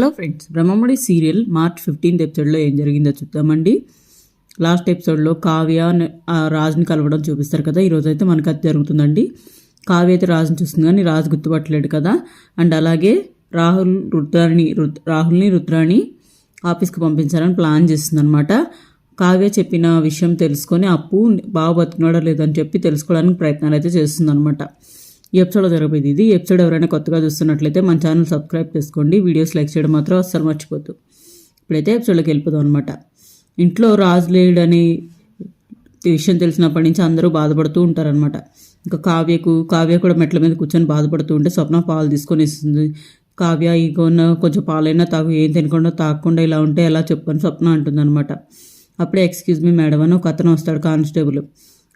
Hello friends Brahmamudi serial March fifteenth ఎపిసోడ్లో ఏం జరిగిందో చూద్దామండి. లాస్ట్ ఎపిసోడ్లో కావ్య ఆ రాజుని కలవడం చూపిస్తారు కదా ఈరోజు అయితే మనకు అది జరుగుతుందండి. కావ్య అయితే రాజుని చూస్తుంది కానీ రాజు గుర్తుపట్టలేడు కదా. అండ్ అలాగే రాహుల్ రుద్రాని రాహుల్ని రుద్రాని ఆఫీస్కి పంపించాలని ప్లాన్ చేస్తుందనమాట కావ్య చెప్పిన విషయం తెలుసుకొని అప్పు బాగా బతుకున్నాడో లేదని చెప్పి తెలుసుకోవడానికి ప్రయత్నాలు అయితే చేస్తుందనమాట ఈ ఎపిసోడ్లో జరగబోయేది ఇది. ఎపిసోడ్ ఎవరైనా కొత్తగా చూస్తున్నట్లయితే మన ఛానల్ సబ్స్క్రైబ్ చేసుకోండి. వీడియోస్ లైక్ చేయడం మాత్రం అస్సలు మర్చిపోద్దు. ఇప్పుడైతే ఎపిసోడ్లోకి వెళ్ళిపోదాం అనమాట ఇంట్లో రాజు లేడని విషయం తెలిసినప్పటి నుంచి అందరూ బాధపడుతూ ఉంటారనమాట ఇంకా కావ్యకు కావ్య కూడా మెట్ల మీద కూర్చొని బాధపడుతూ ఉంటే స్వప్న పాలు తీసుకొని ఇస్తుంది కావ్య ఇగోన్న కొంచెం పాలైనా తాగు ఏం తినకుండా తాగకుండా ఇలా ఉంటే ఎలా చెప్పని స్వప్న అంటుంది అనమాట అప్పుడే ఎక్స్క్యూజ్ మీ మేడం అని ఒక అతను వస్తాడు కానిస్టేబుల్.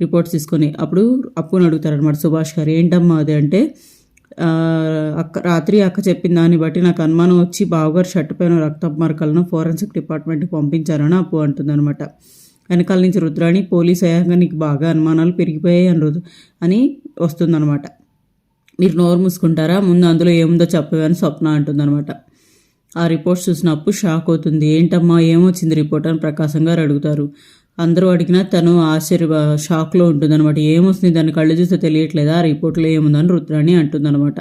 రిపోర్ట్స్ తీసుకొని అప్పుడు అప్పుని అడుగుతారనమాట సుభాష్ గారు ఏంటమ్మా అది? అంటే అక్క రాత్రి అక్క చెప్పిన దాన్ని బట్టి నాకు అనుమానం వచ్చి బావగారు షర్ట్ పైన రక్త మార్కలను ఫోరెన్సిక్ డిపార్ట్మెంట్కి పంపించారని అప్పు అంటుందన్నమాట. వెనకాల నుంచి రుద్రాణి పోలీస్ అయ్యాక నీకు బాగా అనుమానాలు పెరిగిపోయాయి అని రుద్ర అని వస్తుందన్నమాట. మీరు నోరు మూసుకుంటారా? ముందు అందులో ఏముందో చెప్పవని స్వప్న అంటుందన్నమాట. ఆ రిపోర్ట్స్ చూసినప్పుడు షాక్ అవుతుంది. ఏంటమ్మా ఏమొచ్చింది రిపోర్ట్? అని ప్రకాశం గారు అడుగుతారు. అందరూ అడిగినా తను ఆశ్చర్య షాక్లో ఉంటుందన్నమాట. ఏమొస్తుంది? దాని కళ్ళు చూస్తే తెలియట్లేదా? ఆ రిపోర్ట్లో ఏముందని రుద్రాణి అంటుందన్నమాట.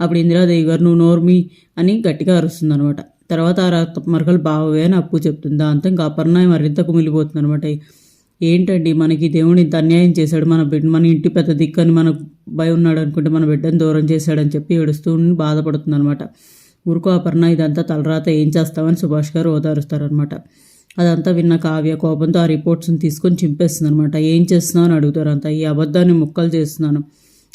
అప్పుడు ఇందిరాదేవి గారు నువ్వు నోర్మి అని గట్టిగా అరుస్తుందన్నమాట. తర్వాత ఆ రక్త మరకలు బావే అని అప్పు చెప్తుంది. దాంతో ఇంకా అపర్ణ మరింత కుమిలిపోతుంది అనమాట ఏంటండి? మనకి దేవుడు ఇంత అన్యాయం చేశాడు. మన బిడ్డ మన ఇంటి పెద్ద దిక్కని మన భయం ఉన్నాడు అనుకుంటే మన బిడ్డను దూరం చేశాడని చెప్పి ఏడుస్తూ బాధపడుతుంది అనమాట ఊరుకో అపర్ణ ఇదంతా తలరాత ఏం చేస్తామని సుభాష్ గారు ఓదారుస్తారనమాట అదంతా విన్న కావ్య కోపంతో ఆ రిపోర్ట్స్ని తీసుకొని చింపేస్తుంది అనమాట ఏం చేస్తున్నావు? అని అడుగుతారు అంతా. ఈ అబద్ధాన్ని ముక్కలు చేస్తున్నాను.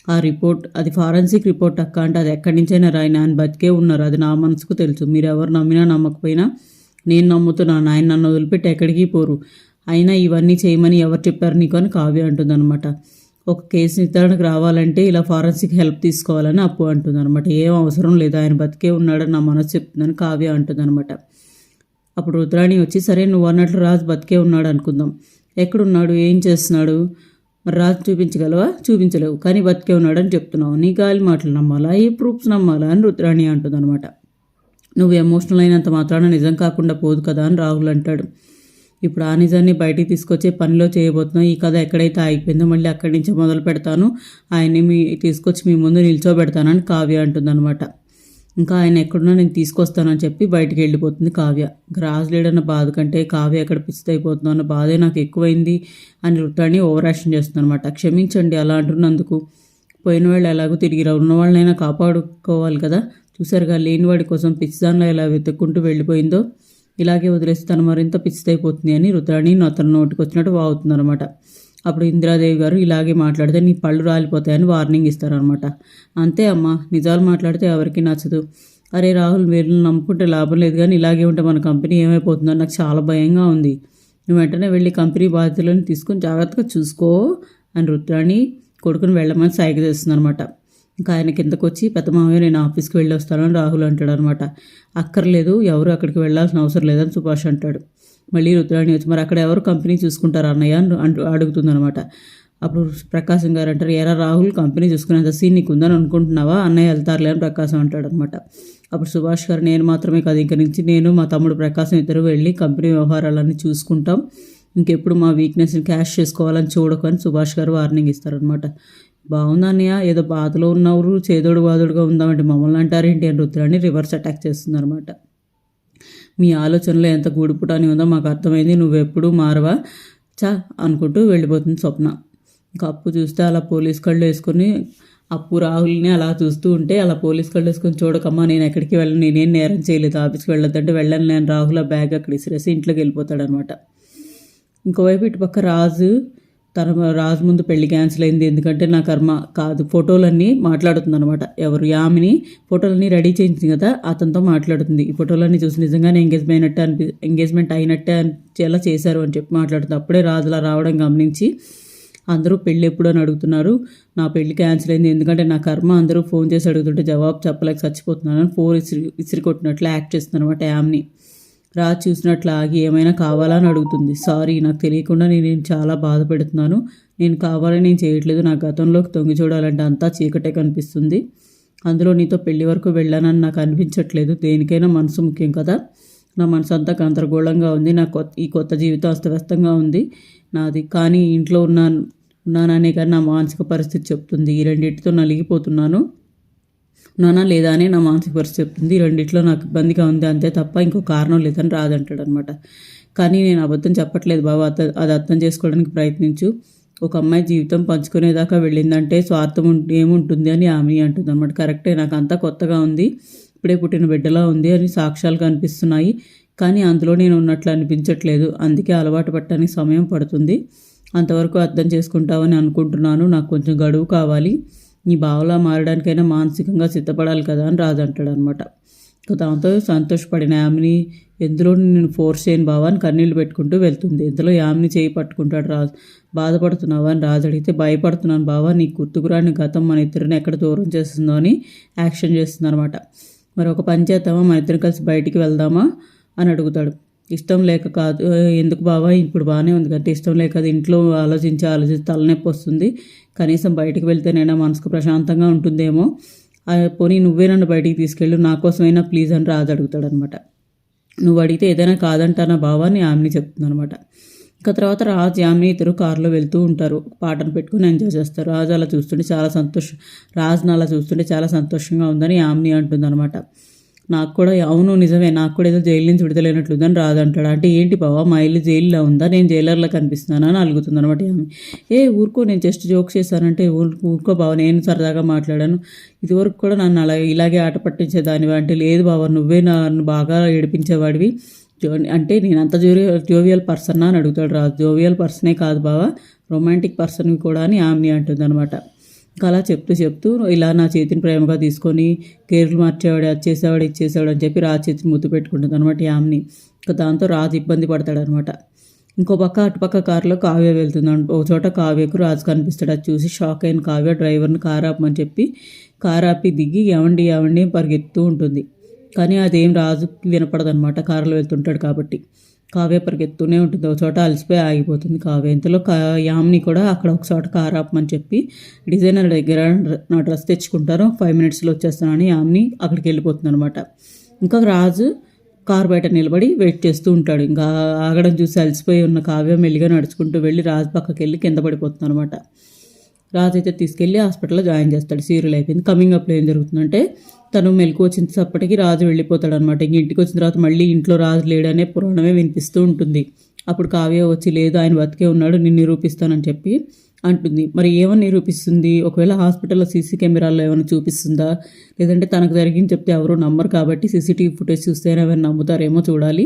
ఆ రిపోర్ట్ అది ఫారెన్సిక్ రిపోర్ట్ అక్క అంటే అది ఎక్కడి నుంచైనా రాయి. నాయన బతికే ఉన్నారు. అది నా మనసుకు తెలుసు. మీరు ఎవరు నమ్మినా నమ్మకపోయినా నేను నమ్ముతున్నాను ఆయన నన్ను వదిలిపెట్టి ఎక్కడికి పోరు. అయినా ఇవన్నీ చేయమని ఎవరు చెప్పారు నీకు? అని కావ్య అంటుందన్నమాట. ఒక కేసు నిర్ధారణకు రావాలంటే ఇలా ఫారెన్సిక్ హెల్ప్ తీసుకోవాలని అప్పు అంటుందన్నమాట. ఏం అవసరం లేదు. ఆయన బతికే ఉన్నాడని నా మనసు చెప్తుందని కావ్య అంటుందన్నమాట. అప్పుడు రుద్రాణి వచ్చి సరే నువ్వు అన్నట్లు రాజు బతికే ఉన్నాడు అనుకుందాం. ఎక్కడున్నాడు? ఏం చేస్తున్నాడు? మరి రాజు చూపించగలవా? చూపించలేవు. కానీ బతికే ఉన్నాడని చెప్తున్నావు. నీ గాలి మాటలు నమ్మాలా? ఈ ప్రూఫ్స్ నమ్మాలా? అని రుద్రాణి అంటుందన్నమాట. నువ్వు ఎమోషనల్ అయినంత మాత్రాన నిజం కాకుండా పోదు కదా అని రాహుల్ అంటాడు. ఇప్పుడు ఆ నిజాన్ని బయటికి తీసుకొచ్చే పనిలో చేయబోతున్నాం ఈ కథ ఎక్కడైతే ఆగిపోయిందో మళ్ళీ అక్కడి నుంచి మొదలు పెడతాను. ఆయన్ని మీ తీసుకొచ్చి మీ ముందు నిల్చోబెడతానని కావ్య అంటుందన్నమాట. ఇంకా ఆయన ఎక్కడున్నా నేను తీసుకొస్తానని చెప్పి బయటికి వెళ్ళిపోతుంది కావ్య. గ్రాస్ లేడన్న బాధ కంటే కావ్య ఎక్కడ పిచ్చిత అయిపోతుందో అన్న బాధే నాకు ఎక్కువైంది అని రుట్టాన్ని ఓవర్ యాక్షన్ చేస్తుంది అనమాట క్షమించండి అలా అంటున్నందుకు. పోయిన వాళ్ళు ఎలాగో తిరిగి ఉన్న వాళ్ళనైనా కాపాడుకోవాలి కదా. చూసారుగా లేనివాడి కోసం పిచ్చిదానిలో ఎలా వెతుక్కుంటూ వెళ్ళిపోయిందో ఇలాగే వదిలేసి తను మరింత పిచ్చితైపోతుంది అని రుద్రాణి అతను నోటికి వచ్చినట్టు వాగుతుందనమాట అప్పుడు ఇందిరాదేవి గారు ఇలాగే మాట్లాడితే నీ పళ్ళు రాలిపోతాయని వార్నింగ్ ఇస్తారనమాట అంతే అమ్మా నిజాలు మాట్లాడితే ఎవరికి నచ్చదు. అరే రాహుల్ వీళ్ళని నమ్ముకుంటే లాభం లేదు కానీ ఇలాగే ఉంటే మన కంపెనీ ఏమైపోతుందో నాకు చాలా భయంగా ఉంది. నువ్వు వెంటనే వెళ్ళి కంపెనీ బాధ్యతలను తీసుకొని జాగ్రత్తగా చూసుకో అని రుద్రాణి కొడుకుని వెళ్ళమని సైగ చేస్తుందనమాట ఇంకా ఆయన కిందకు వచ్చి పెద్ద మామయ్య నేను ఆఫీస్కి వెళ్ళి వస్తానని రాహుల్ అంటాడు అనమాట అక్కర్లేదు ఎవరు అక్కడికి వెళ్ళాల్సిన అవసరం లేదని సుభాష్ అంటాడు. మళ్ళీ రుద్రాణి వచ్చి మరి అక్కడ ఎవరు కంపెనీ చూసుకుంటారు అన్నయ్య? అని అంటూ అడుగుతుందనమాట అప్పుడు ప్రకాశం గారు అంటారు ఎరా రాహుల్ కంపెనీ చూసుకునేంత సీన్ నీకు ఉందని అనుకుంటున్నావా? అన్నయ్య వెళ్తారులే అని ప్రకాశం అంటాడు అనమాట అప్పుడు సుభాష్ గారు నేను మాత్రమే కాదు ఇంక నుంచి నేను మా తమ్ముడు ప్రకాశం ఇద్దరు వెళ్ళి కంపెనీ వ్యవహారాలన్నీ చూసుకుంటాం. ఇంకెప్పుడు మా వీక్నెస్ని క్యాష్ చేసుకోవాలని చూడకు అని సుభాష్ గారు వార్నింగ్ ఇస్తారనమాట బాగుంది అన్నయ్య ఏదో బాధలో ఉన్నవారు చేదోడు బాధుడుగా ఉందామంటే మమ్మల్ని అంటారేంటి? అని రుద్రాన్ని రివర్స్ అటాక్ చేస్తుందనమాట మీ ఆలోచనలో ఎంత గూడుపుటాని ఉందో మాకు అర్థమైంది నువ్వెప్పుడు మారవా? చా అనుకుంటూ వెళ్ళిపోతుంది స్వప్న. ఇంకా అప్పు చూస్తే అలా పోలీస్ కళ్ళు వేసుకొని అప్పు రాహుల్ని అలా చూస్తూ ఉంటే అలా పోలీస్ కళ్ళు వేసుకొని చూడకమ్మా నేను ఎక్కడికి వెళ్ళను నేనేం నేరం చేయలేదు ఆఫీస్కి వెళ్ళొద్దంటే వెళ్ళను నేను రాహుల్ ఆ బ్యాగ్ అక్కడ ఇసిరేసి ఇంట్లోకి వెళ్ళిపోతాడనమాట. ఇంకోవైపు ఇటుపక్క రాజు తన రాజు ముందు పెళ్ళి క్యాన్సిల్ అయింది. ఎందుకంటే నా కర్మ కాదు. ఫోటోలన్నీ మాట్లాడుతుంది అనమాట ఎవరు? యామిని ఫోటోలన్నీ రెడీ చేయించింది కదా అతనితో మాట్లాడుతుంది. ఈ ఫోటోలన్నీ చూసి నిజంగానే ఎంగేజ్మెంట్ అయినట్టే అనిపి ఎంగేజ్మెంట్ అయినట్టే అని ఎలా చేశారు అని చెప్పి మాట్లాడుతుంది. అప్పుడే రాజులా రావడం గమనించి అందరూ పెళ్ళి ఎప్పుడు అని అడుగుతున్నారు. నా పెళ్ళి క్యాన్సిల్ అయింది. ఎందుకంటే నా కర్మ అందరూ ఫోన్ చేసి అడుగుతుంటే జవాబు చెప్పలేక చచ్చిపోతున్నాను అని ఫోన్ ఇసిరి ఇసిరి కొట్టినట్లు యాక్ట్ చేస్తుంది అనమాట యామ్ని. రాజ్ చూసినట్లు ఆగి ఏమైనా కావాలని అడుగుతుంది. సారీ నాకు తెలియకుండా నేను నేను చాలా బాధపెడుతున్నాను. నేను కావాలని నేను చేయట్లేదు. నా గతంలోకి తొంగి చూడాలంటే అంతా చీకటే కనిపిస్తుంది. అందులో నీతో పెళ్ళి వరకు వెళ్ళానని నాకు అనిపించట్లేదు. దేనికైనా మనసు ముఖ్యం కదా. నా మనసు అంతా గందరగోళంగా ఉంది. నా కొత్త ఈ కొత్త జీవితం అస్తవ్యస్తంగా ఉంది. నాది. కానీ ఇంట్లో ఉన్నాను ఉన్నాననే కానీ నా మానసిక పరిస్థితి చెప్తుంది. ఈ రెండింటితో నలిగిపోతున్నాను. నానా లేదా అని నా మానసిక పరిస్థితి చెప్తుంది. ఈ రెండిట్లో నాకు ఇబ్బందిగా ఉంది. అంతే తప్ప ఇంకో కారణం లేదని రాదంటాడు అనమాట కానీ నేను అబద్ధం చెప్పట్లేదు బాబు. అత అది అర్థం చేసుకోవడానికి ప్రయత్నించు. ఒక అమ్మాయి జీవితం పంచుకునేదాకా వెళ్ళిందంటే స్వార్థం ఏముంటుంది అని ఆమె అంటుంది అనమాట కరెక్టే నాకు అంతా కొత్తగా ఉంది. ఇప్పుడే పుట్టిన బిడ్డలా ఉంది అని సాక్ష్యాలు కనిపిస్తున్నాయి కానీ అందులో నేను ఉన్నట్లు అనిపించట్లేదు. అందుకే అలవాటు పట్టడానికి సమయం పడుతుంది. అంతవరకు అర్థం చేసుకుంటావని అనుకుంటున్నాను. నాకు కొంచెం గడువు కావాలి. నీ బావలా మారడానికైనా మానసికంగా సిద్ధపడాలి కదా అని రాజు అంటాడు అనమాట దాంతో సంతోషపడిన యామిని ఎందులో నేను ఫోర్స్ చేయను బావా అని కన్నీళ్ళు పెట్టుకుంటూ వెళ్తుంది. ఇంతలో యామిని చేయి పట్టుకుంటాడు రాజు. బాధపడుతున్నావా? అని రాజు అడిగితే భయపడుతున్నాను బావా నీ గుర్తుకురాని గతం మన ఇద్దరిని ఎక్కడ దూరం చేస్తుందో అని యాక్షన్ చేస్తుంది అనమాట మరి ఒక పని చేద్దామా? మన ఇద్దరం కలిసి బయటికి వెళ్దామా? అని అడుగుతాడు. ఇష్టం లేక కాదు ఎందుకు బావా? ఇప్పుడు బాగానే ఉంది కదా ఇష్టం లేక అది ఇంట్లో ఆలోచించి ఆలోచించి తలనొప్పి వస్తుంది. కనీసం బయటికి వెళ్తేనైనా మనసుకు ప్రశాంతంగా ఉంటుందేమో. పోనీ నువ్వే నన్ను బయటికి తీసుకెళ్ళు నా కోసమైనా ప్లీజ్ అని రాజు అడుగుతాడు అనమాట నువ్వు అడిగితే ఏదైనా కాదంటానా బావా అని ఆమెని చెప్తుందనమాట. ఇంకా తర్వాత రాజ్ యామిని ఇద్దరు కారులో వెళ్తూ ఉంటారు. పాటను పెట్టుకుని ఎంజాయ్ చేస్తారు. రాజు అలా చూస్తుంటే చాలా సంతోషం రాజుని అలా చూస్తుంటే చాలా సంతోషంగా ఉందని యామిని అంటుందనమాట. నాకు కూడా అవును నిజమే. నాకు కూడా ఏదో జైలు నుంచి విడుదలైనట్లుందని రాదు అంటాడు అంటే ఏంటి బావా? మా ఇల్లు జైల్లో ఉందా? నేను జైలర్లో కనిపిస్తున్నానా అని అలుగుతుంది అనమాట ఆమె. ఏ ఊరుకో నేను జస్ట్ జోక్ చేశానంటే ఊరుకో బావ నేను సరదాగా మాట్లాడాను. ఇదివరకు కూడా నన్ను అలాగే ఇలాగే ఆట పట్టించేదానివి అంటే లేదు బావ నువ్వే నన్ను బాగా ఏడిపించేవాడివి. జో- అంటే నేను అంత జోరి జోవియల్ పర్సన్ అని అడుగుతాడు రాజు జోవియల్ పర్సనే కాదు బావా రొమాంటిక్ పర్సన్ కూడా అని ఆమె అంటుంది అనమాట అలా చెప్తూ చెప్తూ ఇలా నా చేతిని ప్రేమగా తీసుకొని కేర్లు మార్చేవాడు అది చేసేవాడు ఇది చేసేవాడు అని చెప్పి రాజు చేతిని ముద్దు పెట్టుకుంటుంది అనమాట యామ్ని ఇంకా దాంతో రాజు ఇబ్బంది పడతాడు అనమాట ఇంకో పక్క అటుపక్క కారులో కావ్య వెళ్తుంది. ఒక చోట కావ్యకు రాజు కనిపిస్తాడు. అది చూసి షాక్ అయిన కావ్య డ్రైవర్ని కారు ఆపమని చెప్పి కారు ఆపి దిగి ఎవండి ఎవండి పరిగెత్తుతూ ఉంటుంది. కానీ అదేం రాజుకి వినపడదనమాట కారులో వెళ్తుంటాడు కాబట్టి. కావ్య పరిగెత్తూనే ఉంటుంది. ఒక చోట అలసిపోయి ఆగిపోతుంది కావ్య. ఇంతలో కా యామ్ని కూడా అక్కడ ఒక చోట కారు ఆపమని చెప్పి డిజైనర్ దగ్గర నా డ్రెస్ తెచ్చుకుంటారు ఫైవ్ మినిట్స్లో వచ్చేస్తానని యామ్ని అక్కడికి వెళ్ళిపోతుంది అనమాట ఇంకా రాజు కారు బయట నిలబడి వెయిట్ చేస్తూ ఉంటాడు. ఇంకా ఆగడం చూసి అలసిపోయి ఉన్న కావ్య మెల్లిగా నడుచుకుంటూ వెళ్ళి రాజు పక్కకి వెళ్ళి కింద పడిపోతుంది అనమాట రాజు అయితే తీసుకెళ్ళి హాస్పిటల్లో జాయిన్ చేస్తాడు. సీరియల్ అయిపోయింది. కమింగ్ అప్లో ఏం జరుగుతుందంటే తను మెలకు సప్పటికి రాజు వెళ్ళిపోతాడు అనమాట ఇంక ఇంటికి వచ్చిన తర్వాత మళ్ళీ ఇంట్లో రాజు లేడనే పురాణమే వినిపిస్తూ ఉంటుంది. అప్పుడు కావ్య వచ్చి లేదు ఆయన బతికే ఉన్నాడు నేను నిరూపిస్తానని చెప్పి అంటుంది. మరి ఏమని నిరూపిస్తుంది? ఒకవేళ హాస్పిటల్లో సీసీ కెమెరాల్లో ఏమైనా చూపిస్తుందా? లేదంటే తనకు జరిగింది చెప్తే ఎవరు నమ్మరు కాబట్టి సీసీటీవీ ఫుటేజ్ చూస్తేనే ఏమైనా నమ్ముతారేమో చూడాలి.